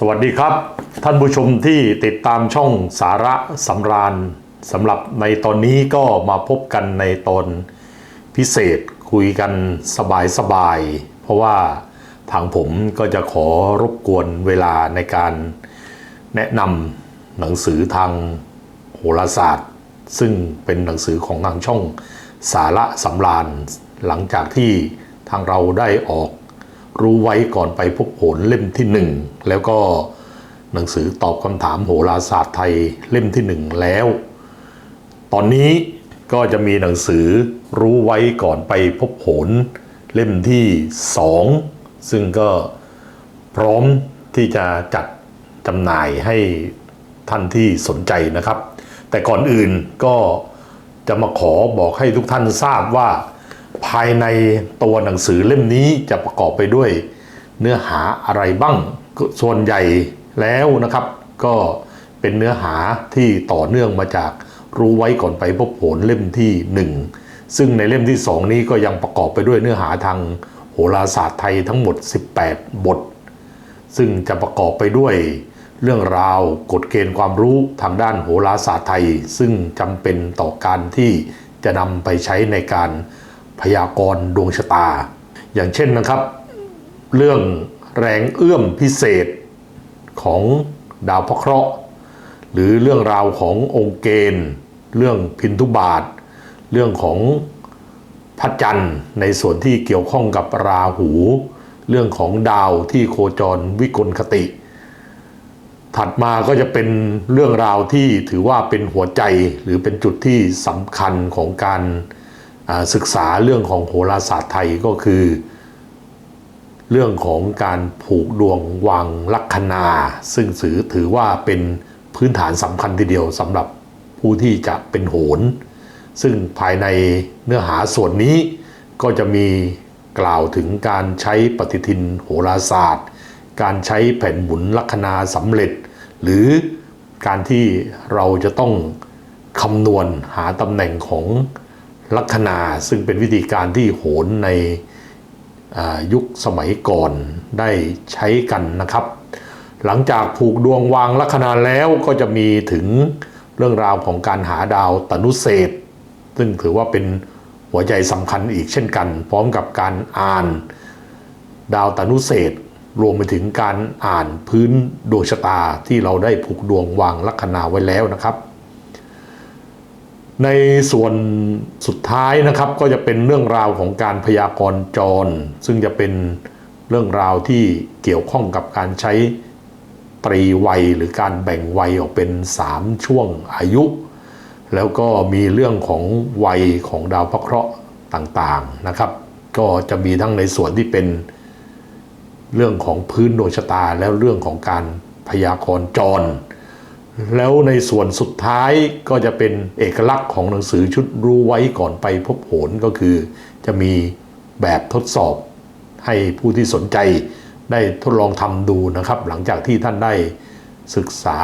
สวัสดีครับ ท่านผู้ชมที่ติดตามช่องสาระสำราญสำหรับในตอนนี้ก็มาพบกันในตอนพิเศษคุยกันสบายๆเพราะว่าทางผมก็จะขอรบกวนเวลาในการแนะนำหนังสือทางโหราศาสตร์ ซึ่งเป็นหนังสือของทางช่องสาระสำราญ หลังจากที่ทางเราได้ออก รู้ไว้ก่อนไปพบโหนเล่มที่หนึ่งแล้วก็หนังสือตอบคำถามโหราศาสตร์ไทยเล่มที่หนึ่งแล้ว ตอนนี้ก็จะมีหนังสือรู้ไว้ก่อนไปพบโหนเล่มที่สองซึ่งก็พร้อมที่จะจัดจำหน่ายให้ท่านที่สนใจนะครับ แต่ก่อนอื่นก็จะมาขอบอกให้ทุกท่านทราบว่า ภายในตัวหนังสือเล่มนี้จะประกอบไปด้วยเนื้อหาอะไรบ้าง ส่วนใหญ่แล้วนะครับ ก็เป็นเนื้อหาที่ต่อเนื่องมาจากรู้ไว้ก่อนไปพบผลเล่มที่หนึ่งซึ่งในเล่มที่สองนี้ก็ยังประกอบไปด้วยเนื้อหาทางโหราศาสตร์ไทยทั้งหมด 18 บท ซึ่งจะประกอบไปด้วยเรื่องราวกฎเกณฑ์ความรู้ทางด้านโหราศาสตร์ไทย ซึ่งจำเป็นต่อการที่จะนำไปใช้ในการ พยากรณ์ดวงชะตา อย่างเช่นนะครับ เรื่องแรงเอื้อมพิเศษของดาวพระเคราะห์ หรือเรื่องราวขององค์เกณฑ์ เรื่องพินทุบาท เรื่องของพระจันทร์ในส่วนที่เกี่ยวข้องกับราหู เรื่องของดาวที่โคจรวิกลคติ ถัดมาก็จะเป็นเรื่องราวที่ถือว่าเป็นหัวใจหรือเป็นจุดที่สำคัญของการ ศึกษาเรื่องของโหราศาสตร์ไทยก็คือ เรื่องของการผูกดวงวางลัคนา ซึ่งถือถือว่าเป็นพื้นฐานสำคัญทีเดียวสำหรับผู้ที่จะเป็นโหน ซึ่งภายในเนื้อหาส่วนนี้ก็จะมีกล่าวถึงการใช้ปฏิทินโหราศาสตร์ การใช้แผ่นหมุนลัคนาสำเร็จ หรือการที่เราจะต้องคำนวณหาตำแหน่งของ ลัคนาซึ่งเป็นวิธีการที่โหนในยุคสมัยก่อนได้ใช้กันนะครับ หลังจากผูกดวงวางลัคนาแล้วก็จะมีถึงเรื่องราวของการหาดาวตนุเศษ ซึ่งถือว่าเป็นหัวใจสำคัญอีกเช่นกัน พร้อมกับการอ่านดาวตนุเศษ รวมไปถึงการอ่านพื้นดวงชะตาที่เราได้ผูกดวงวางลัคนาไว้แล้วนะครับ ในส่วนสุดท้ายนะครับก็จะเป็นเรื่องราวของการพยากรณ์จร ซึ่งจะเป็นเรื่องราวที่เกี่ยวข้องกับการใช้ตรีวัยหรือการแบ่งวัยออกเป็น 3 ช่วงอายุ แล้วก็มีเรื่องของวัยของดาวพระเคราะห์ต่างๆนะครับ ก็จะมีทั้งในส่วนที่เป็นเรื่องของพื้นดวงชะตาแล้วเรื่องของการพยากรณ์จร แล้วในส่วนสุดท้ายก็จะเป็นเอกลักษณ์ของหนังสือชุดรู้ไว้ก่อนไปพบโหนก็คือ จะมีแบบทดสอบให้ผู้ที่สนใจได้ทดลองทำดูนะครับ หลังจากที่ท่านได้ศึกษา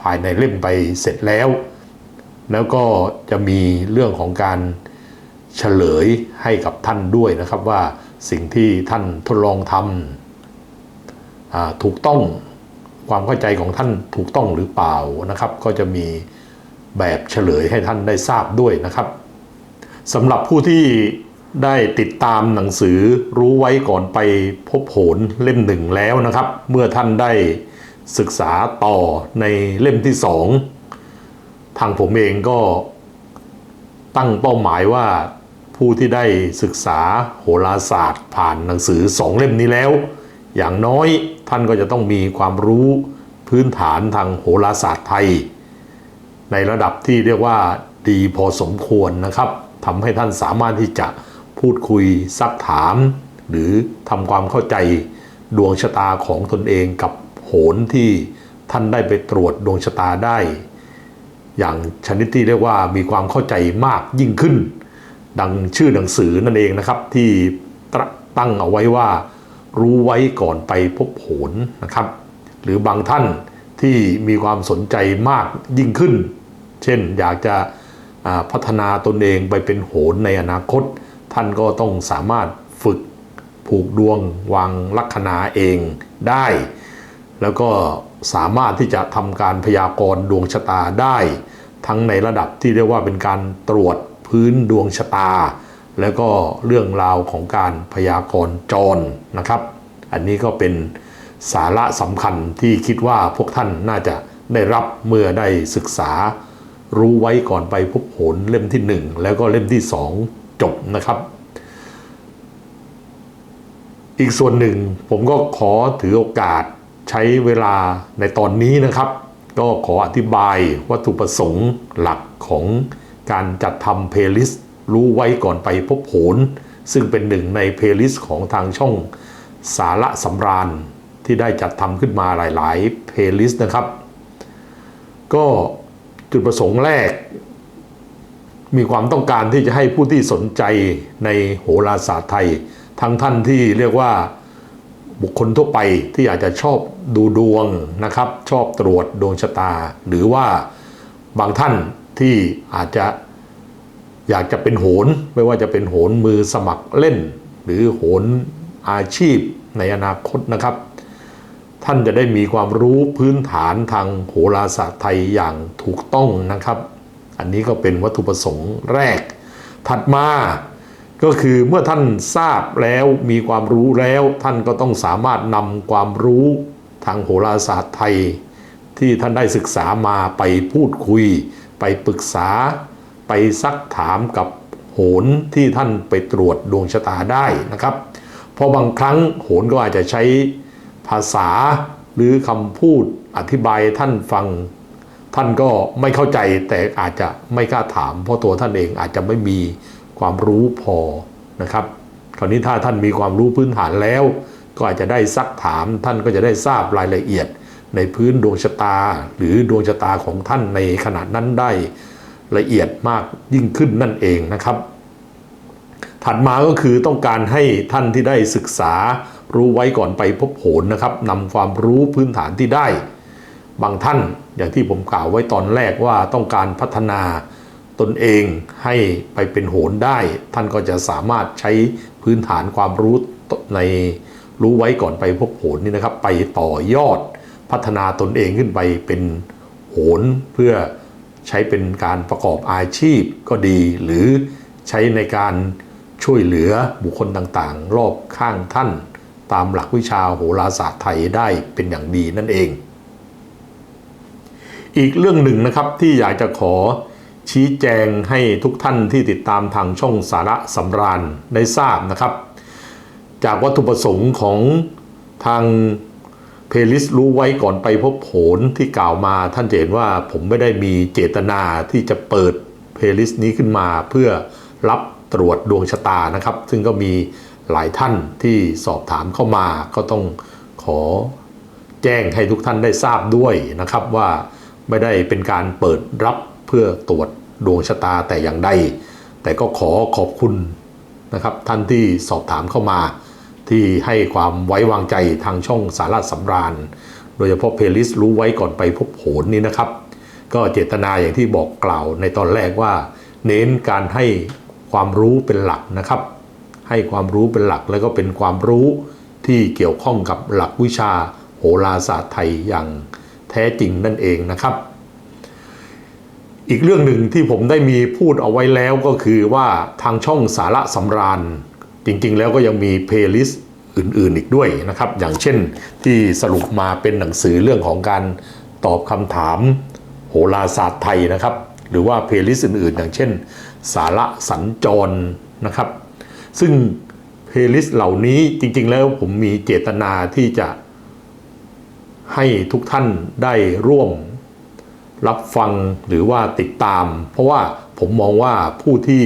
ภายในเล่มไปเสร็จแล้ว แล้วก็จะมีเรื่องของการเฉลยให้กับท่านด้วยนะครับว่าสิ่งที่ท่านทดลองทำถูกต้อง ความเข้าใจของท่านถูกต้องหรือเปล่านะครับ ก็จะมีแบบเฉลยให้ท่านได้ทราบด้วยนะครับสำหรับผู้ที่ได้ติดตามหนังสือรู้ไว้ก่อนไปพบโหนเล่มหนึ่งแล้วนะครับ เมื่อท่านได้ศึกษาต่อในเล่มที่สองทางผมเองก็ตั้งเป้าหมายว่าผู้ที่ได้ศึกษาโหราศาสตร์ผ่านหนังสือสองเล่มนี้แล้ว อย่างน้อย ท่านก็จะต้องมีความรู้พื้นฐานทางโหราศาสตร์ไทย ในระดับที่เรียกว่าดีพอสมควรนะครับทำให้ท่านสามารถที่จะพูดคุยซักถาม หรือทำความเข้าใจดวงชะตาของตนเองกับโหนที่ท่านได้ไปตรวจดวงชะตาได้ อย่างชนิดที่เรียกว่ามีความเข้าใจมากยิ่งขึ้น ดังชื่อหนังสือนั่นเองนะครับที่ตั้งเอาไว้ว่า รู้ไว้ก่อนไปพบโหนนะครับ หรือบางท่านที่มีความสนใจมากยิ่งขึ้น เช่นอยากจะพัฒนาตนเองไปเป็นโหนในอนาคต ท่านก็ต้องสามารถฝึกผูกดวงวางลัคนาเองได้ แล้วก็สามารถที่จะทำการพยากรณ์ดวงชะตาได้ ทั้งในระดับที่เรียกว่าเป็นการตรวจพื้นดวงชะตา แล้วก็เรื่องราวของการพยากรณ์จรนะครับ อันนี้ก็เป็นสาระสำคัญที่คิดว่าพวกท่านน่าจะได้รับเมื่อได้ศึกษา รู้ไว้ก่อนไปพบโหนเล่มที่ 1 แล้วก็เล่มที่ 2 จบนะครับ อีกส่วนหนึ่งผมก็ขอถือโอกาสใช้เวลาในตอนนี้นะครับ ก็ขออธิบายวัตถุประสงค์หลักของการจัดทำเพลย์ลิสต์ รู้ไว้ก่อนไปพบโหน ซึ่งเป็นหนึ่งในเพลย์ลิสต์ของทางช่องสาระสำราญที่ได้จัดทำขึ้นมาหลาย ๆ เพลย์ลิสต์นะครับ ก็จุดประสงค์แรก มีความต้องการที่จะให้ผู้ที่สนใจในโหราศาสตร์ไทย ทั้งท่านที่เรียกว่าบุคคลทั่วไปที่อยาจจะชอบดูดวงนะครับ ชอบตรวจดวงชะตา หรือว่าบางท่านที่อาจจะ อยากจะเป็นโหนไม่ว่าจะเป็นโหนมือสมัครเล่น หรือโหนอาชีพในอนาคตนะครับ ท่านจะได้มีความรู้พื้นฐานทางโหราศาสตร์ไทยอย่างถูกต้องนะครับ อันนี้ก็เป็นวัตถุประสงค์แรก ถัดมาก็คือเมื่อท่านทราบแล้วมีความรู้แล้ว ท่านก็ต้องสามารถนำความรู้ทางโหราศาสตร์ไทย ที่ท่านได้ศึกษามาไปพูดคุย ไปปรึกษา ไปซักถามกับโหนที่ท่านไปตรวจดวงชะตาได้นะครับ เพราะบางครั้งโหนก็อาจจะใช้ภาษาหรือคำพูดอธิบายท่านฟัง ท่านก็ไม่เข้าใจแต่อาจจะไม่กล้าถาม เพราะตัวท่านเองอาจจะไม่มีความรู้พอนะครับคราวนี้ถ้าท่านมีความรู้พื้นฐานแล้ว ก็อาจจะได้ซักถามท่านก็จะได้ทราบรายละเอียดในพื้นดวงชะตา หรือดวงชะตาของท่านในขณะนั้นได้ ละเอียดมากยิ่งขึ้นนั่นเองนะครับ ถัดมาก็คือต้องการให้ท่านที่ได้ศึกษารู้ไว้ก่อนไปพบโหนนะครับนำความรู้พื้นฐานที่ได้ บางท่านอย่างที่ผมกล่าวไว้ตอนแรกว่าต้องการพัฒนาตนเองให้ไปเป็นโหนได้ ท่านก็จะสามารถใช้พื้นฐานความรู้ในรู้ไว้ก่อนไปพบโหนนี่นะครับ ไปต่อยอดพัฒนาตนเองขึ้นไปเป็นโหนเพื่อ ใช้เป็นการประกอบอาชีพก็ดี หรือใช้ในการช่วยเหลือบุคคลต่างๆ รอบข้างท่าน ตามหลักวิชาโหราศาสตร์ไทยได้เป็นอย่างดีนั่นเอง อีกเรื่องหนึ่งนะครับที่อยากจะขอชี้แจงให้ทุกท่านที่ติดตามทางช่องสาระสำราญได้ทราบนะครับ จากวัตถุประสงค์ของทาง เพลิสรู้ไว้ก่อนไปพบผลที่กล่าวมาท่านจะเห็นว่าผมไม่ได้มีเจตนาที่จะเปิดเพลิสนี้ขึ้นมาเพื่อรับตรวจดวงชะตานะครับ ซึ่งก็มีหลายท่านที่สอบถามเข้ามาก็ต้องขอแจ้งให้ทุกท่านได้ทราบด้วยนะครับว่าไม่ได้เป็นการเปิดรับเพื่อตรวจดวงชะตาแต่อย่างใด แต่ก็ขอขอบคุณนะครับท่านที่สอบถามเข้ามา ที่ให้ความไว้วางใจทางช่องสาระสำราญ โดยเฉพาะเพลย์ลิสต์รู้ไว้ก่อนไปพบโผลนี้นะครับ ก็เจตนาอย่างที่บอกกล่าวในตอนแรกว่า เน้นการให้ความรู้เป็นหลักนะครับ ให้ความรู้เป็นหลักแล้วก็เป็นความรู้ที่เกี่ยวข้องกับหลักวิชาโหราศาสตร์ไทยอย่างแท้จริงนั่นเองนะครับ อีกเรื่องหนึ่งที่ผมได้มีพูดเอาไว้แล้วก็คือว่าทางช่องสาระสำราญ จริงๆ แล้วก็ยังมีเพลย์ลิสต์อื่นๆอีกด้วยนะครับ อย่างเช่นที่สรุปมาเป็นหนังสือเรื่องของการตอบคำถามโหราศาสตร์ไทยนะครับ หรือว่าเพลย์ลิสต์อื่น ๆ อย่างเช่น สาระสัญจรนะครับ ซึ่งเพลย์ลิสต์เหล่านี้จริง ๆ แล้วผมมีเจตนาที่จะให้ทุกท่านได้ร่วมรับฟังหรือว่าติดตาม เพราะว่าผมมองว่าผู้ที่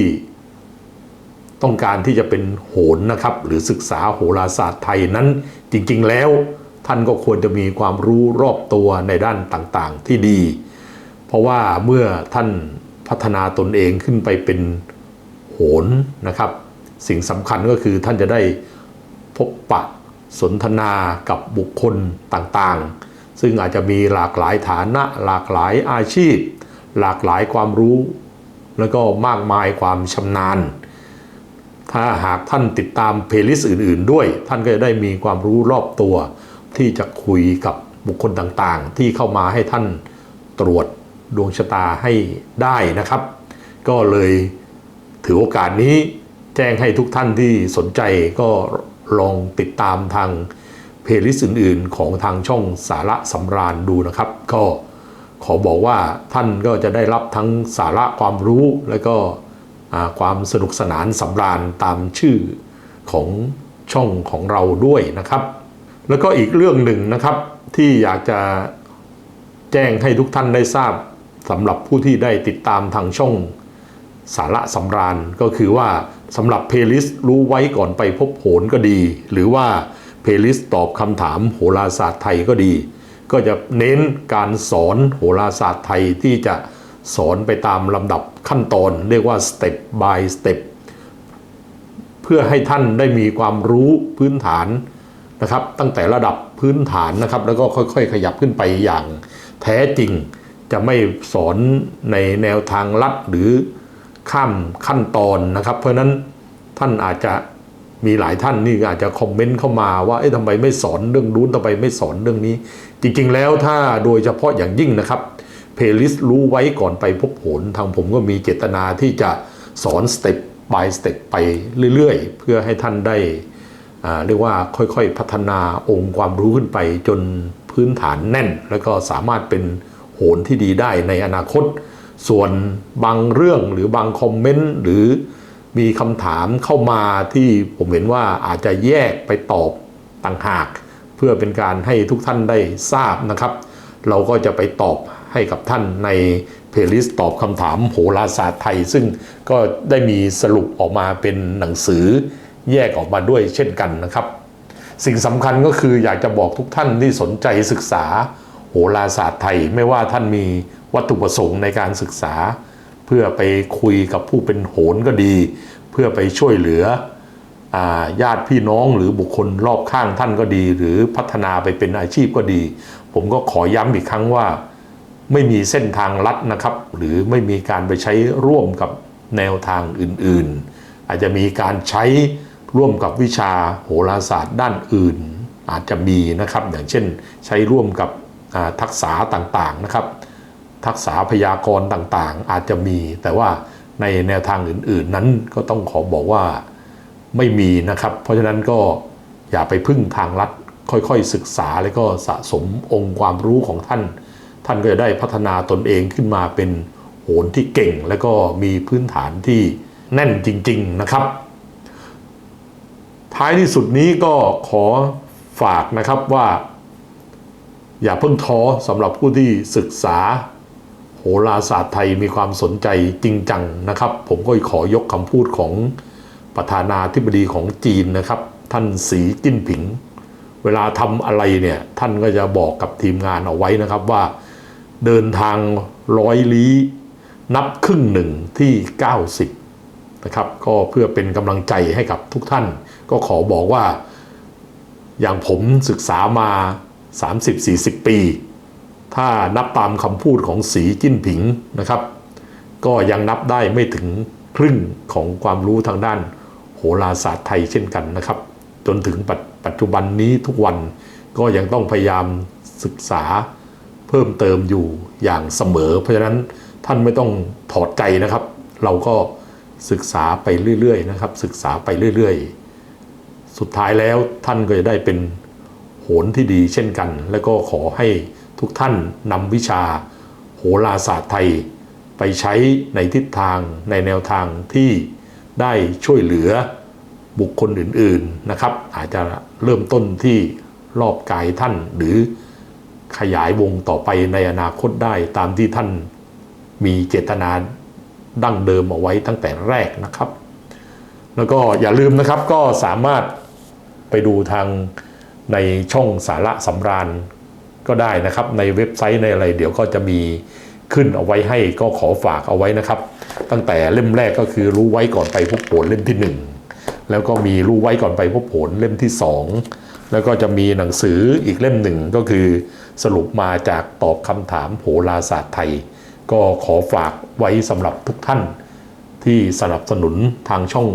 ต้องการที่จะเป็นโหนนะครับ หรือศึกษาโหราศาสตร์ไทยนั้น จริงๆแล้วท่านก็ควรจะมีความรู้รอบตัวในด้านต่างๆที่ดี เพราะว่าเมื่อท่านพัฒนาตนเองขึ้นไปเป็นโหนนะครับ สิ่งสำคัญก็คือท่านจะได้พบปะสนทนากับบุคคลต่างๆ ซึ่งอาจจะมีหลากหลายฐานะ หลากหลายอาชีพ หลากหลายความรู้ แล้วก็มากมายความชำนาญ ถ้าหากท่านติดตามเพลย์ลิสต์อื่น ๆ ด้วย ท่านก็จะได้มีความรู้รอบตัว ที่จะคุยกับบุคคลต่างๆ ที่เข้ามาให้ท่านตรวจดวงชะตาให้ได้นะครับ ก็เลยถือโอกาสนี้แจ้งให้ทุกท่านที่สนใจก็ลองติดตามทางเพลย์ลิสต์อื่น ๆ ของทางช่องสาระสำราญดูนะครับ ก็ขอบอกว่าท่านก็จะได้รับทั้งสาระความรู้และก็ ความสนุกสนานสำราญตามชื่อของช่องของเราด้วยนะครับ แล้วก็อีกเรื่องหนึ่งนะครับที่อยากจะแจ้งให้ทุกท่านได้ทราบสำหรับผู้ที่ได้ติดตามทางช่องสาระสำราญก็คือว่าสำหรับเพลย์ลิสต์รู้ไว้ก่อนไปพบโหนก็ดี หรือว่าเพลย์ลิสต์ตอบคำถามโหราศาสตร์ไทยก็ดี ก็จะเน้นการสอนโหราศาสตร์ไทยที่จะ สอนไปตามลำดับขั้นตอน เรียกว่า step by step เพื่อให้ท่านได้มีความรู้พื้นฐานนะครับ ตั้งแต่ระดับพื้นฐานนะครับ แล้วก็ค่อยๆ ขยับขึ้นไปอย่างแท้จริง จะไม่สอนในแนวทางลัดหรือข้ามขั้นตอนนะครับ เพราะนั้นท่านอาจจะมีหลายท่านนี่อาจจะคอมเมนต์เข้ามาว่า เอ๊ะทำไมไม่สอนเรื่องนู้นทำไมไม่สอนเรื่องนี้ จริงๆแล้วถ้าโดยเฉพาะอย่างยิ่งนะครับ เพลย์ลิสต์รู้ไว้ก่อนไปพบผล ทางผมก็มีเจตนาที่จะสอนสเต็ป by สเต็ปไปเรื่อยๆ เพื่อให้ท่านได้เรียกว่าค่อยๆ พัฒนาองค์ความรู้ขึ้นไปจนพื้นฐานแน่น แล้วก็สามารถเป็นโหนที่ดีได้ในอนาคต ส่วนบางเรื่องหรือบางคอมเมนต์หรือมีคำถามเข้ามาที่ผมเห็นว่าอาจจะแยกไปตอบต่างหาก เพื่อเป็นการให้ทุกท่านได้ทราบนะครับ เราก็จะไปตอบ ให้กับท่านในเพลย์ลิสต์ตอบคำถามโหราศาสตร์ไทย ซึ่งก็ได้มีสรุปออกมาเป็นหนังสือแยกออกมาด้วยเช่นกันนะครับ สิ่งสำคัญก็คืออยากจะบอกทุกท่านที่สนใจศึกษาโหราศาสตร์ไทย ไม่ว่าท่านมีวัตถุประสงค์ในการศึกษา เพื่อไปคุยกับผู้เป็นโหนก็ดี เพื่อไปช่วยเหลืออาญาติพี่น้องหรือบุคคลรอบข้างท่านก็ดี หรือพัฒนาไปเป็นอาชีพก็ดี ผมก็ขอย้ำอีกครั้งว่า ไม่มีเส้นทางลัดนะครับ หรือไม่มีการไปใช้ร่วมกับแนวทางอื่นๆ อาจจะมีการใช้ร่วมกับวิชาโหราศาสตร์ด้านอื่น อาจจะมีนะครับ อย่างเช่นใช้ร่วมกับทักษะต่างๆนะครับ ทักษะพยากรณ์ต่างๆ อาจจะมี แต่ว่าในแนวทางอื่นๆ นั้นก็ต้องขอบอกว่าไม่มีนะครับ เพราะฉะนั้นก็อย่าไปพึ่งทางลัดค่อยๆศึกษาแล้วก็สะสมองค์ความรู้ของท่าน ท่านก็จะได้พัฒนาตนเองขึ้นมาเป็นโหนที่เก่ง และก็มีพื้นฐานที่แน่นจริง ๆนะครับ ท้ายที่สุดนี้ก็ขอฝากนะครับว่า อย่าเพิ่งท้อสำหรับผู้ที่ศึกษาโหราศาสตร์ไทยมีความสนใจจริงจังนะครับ ผมก็ขอยกคำพูดของประธานาธิบดีของจีนนะครับ ท่านสีจิ้นผิง เวลาทำอะไรเนี่ย ท่านก็จะบอกกับทีมงานเอาไว้นะครับว่า เดินทางร้อยลี้นับครึ่งหนึ่งที่ 90 นะครับ ก็เพื่อเป็นกำลังใจให้กับทุกท่าน ก็ขอบอกว่าอย่างผมศึกษามา 30-40 ปี ถ้านับตามคำพูดของสีจิ้นผิงนะครับ ก็ยังนับได้ไม่ถึงครึ่งของความรู้ทางด้านโหราศาสตร์ไทยเช่นกันนะครับ จนถึงปัจปัจจุบันนี้ทุกวันก็ยังต้องพยายามศึกษา พิ่มเติมอยู่อย่างเสมอ เพราะฉะนั้นท่านไม่ต้องถอดใจนะครับ เราก็ศึกษาไปเรื่อยๆนะครับ ศึกษาไปเรื่อยๆ สุดท้ายแล้วท่านก็จะได้เป็นโหนที่ดีเช่นกัน และก็ขอให้ทุกท่านนำวิชาโหราศาสตร์ไทย ไปใช้ในทิศทางในแนวทางที่ได้ช่วยเหลือบุคคลอื่นๆนะครับ อาจจะเริ่มต้นที่รอบกายท่านหรือ ขยายวงต่อไปในอนาคตได้ตามที่ท่านมีเจตนาดั้งเดิมเอาไว้ตั้งแต่แรกนะครับ แล้วก็อย่าลืมนะครับก็สามารถไปดูทางในช่องสาระสำราญก็ได้นะครับ ในเว็บไซต์ในอะไร เดี๋ยวก็จะมีขึ้นเอาไว้ให้ก็ขอฝากเอาไว้นะครับ ตั้งแต่เล่มแรกก็คือรู้ไว้ก่อนไปพบผลเล่มที่หนึ่งแล้วก็มีรู้ไว้ก่อนไปพบผลเล่มที่สอง แล้วก็จะมีหนังสืออีกเล่มหนึ่งก็คือสรุปมาจากตอบคำถามโหราศาสตร์ไทย ก็ขอฝากไว้สำหรับทุกท่าน ที่สนับสนุนทางช่อง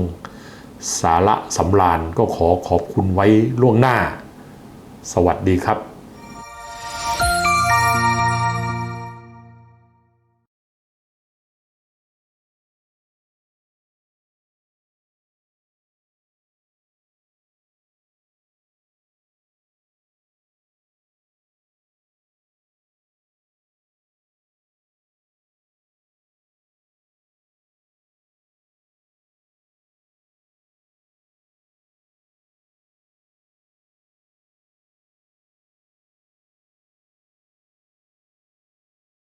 สาระสำราญก็ขอขอบคุณไว้ล่วงหน้า สวัสดีครับ